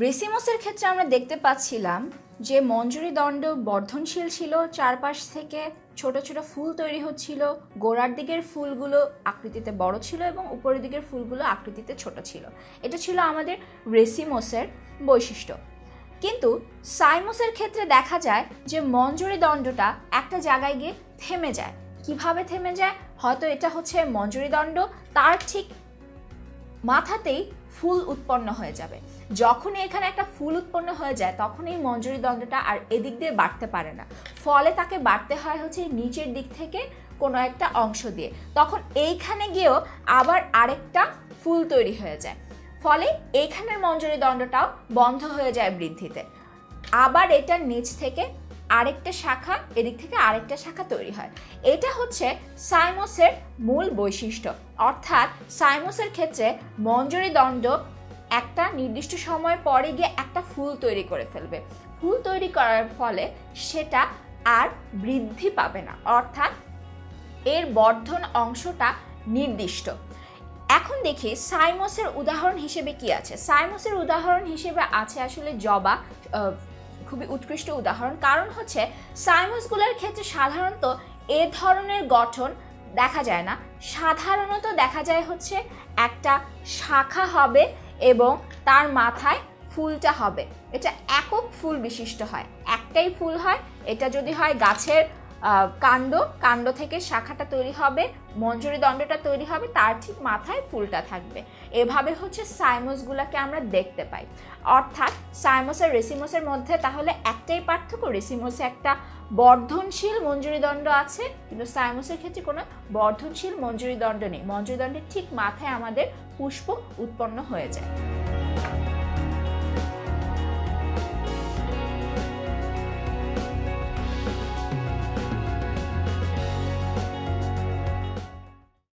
রেসিমোসের ক্ষেত্রে আমরা দেখতে পাচ্ছিলাম যে মঞ্জুরি দণ্ড বর্ধনশীল ছিল, চারপাশ থেকে ছোট ছোট ফুল তৈরি হচ্ছিল, গোড়ার দিকের ফুলগুলো আকৃতিতে বড় ছিল এবং উপরের দিকের ফুলগুলো আকৃতিতে ছোট ছিল। এটা ছিল আমাদের রেসিমোসের বৈশিষ্ট্য। কিন্তু সাইমোসের ক্ষেত্রে দেখা যায় যে মঞ্জুরি দণ্ডটা একটা জায়গায় গিয়ে থেমে যায়। কীভাবে থেমে যায়? হয়তো এটা হচ্ছে মঞ্জুরি দণ্ড, তার ঠিক মাথাতেই ফুল উৎপন্ন হয়ে যাবে। যখনই এখানে একটা ফুল উৎপন্ন হয়ে যায় তখন এই মঞ্জুরি দণ্ডটা আর এদিক দিয়ে বাড়তে পারে না। ফলে তাকে বাড়তে হয় হচ্ছে নিচের দিক থেকে কোনো একটা অংশ দিয়ে। তখন এইখানে গিয়েও আবার আরেকটা ফুল তৈরি হয়ে যায়। ফলে এইখানের মঞ্জুরি দণ্ডটাও বন্ধ হয়ে যায় বৃদ্ধিতে। আবার এটার নিচ থেকে আরেকটা শাখা, এদিক থেকে আরেকটা শাখা তৈরি হয়। এটা হচ্ছে সাইমোসের মূল বৈশিষ্ট্য। অর্থাৎ সাইমোসের ক্ষেত্রে মঞ্জুরি দণ্ড একটা নির্দিষ্ট সময় পরে গিয়ে একটা ফুল তৈরি করে ফেলবে। ফুল তৈরি করার ফলে সেটা আর বৃদ্ধি পাবে না। অর্থাৎ এর বর্ধন অংশটা নির্দিষ্ট। এখন দেখি সাইমোসের উদাহরণ হিসেবে কি আছে? সাইমোসের উদাহরণ হিসেবে আছে আসলে জবা খুবই উৎকৃষ্ট উদাহরণ। কারণ হচ্ছে, সাইমোসগুলোর ক্ষেত্রে সাধারণত এ ধরনের গঠন দেখা যায় না। সাধারণত দেখা যায় হচ্ছে, একটা শাখা হবে এবং তার মাথায় ফুলটা হবে। এটা একক ফুল বিশিষ্ট হয়। একটাই ফুল হয়, এটা যদি হয় গাছের কাণ্ড কাণ্ড থেকে শাখাটা তৈরি হবে, মঞ্জুরি দণ্ডটা তৈরি হবে, তার ঠিক মাথায় ফুলটা থাকবে। এভাবে হচ্ছে সাইমোসগুলোকে আমরা দেখতে পাই। অর্থাৎ সাইমোস আর রেসিমোসের মধ্যে তাহলে একটাই পার্থক্য, রেসিমোসে একটা বর্ধনশীল মঞ্জুরি দণ্ড আছে, কিন্তু সাইমোসের ক্ষেত্রে কোনো বর্ধনশীল মঞ্জুরি দণ্ড নেই। মঞ্জুরি দণ্ডের ঠিক মাথায় আমাদের পুষ্প উৎপন্ন হয়ে যায়।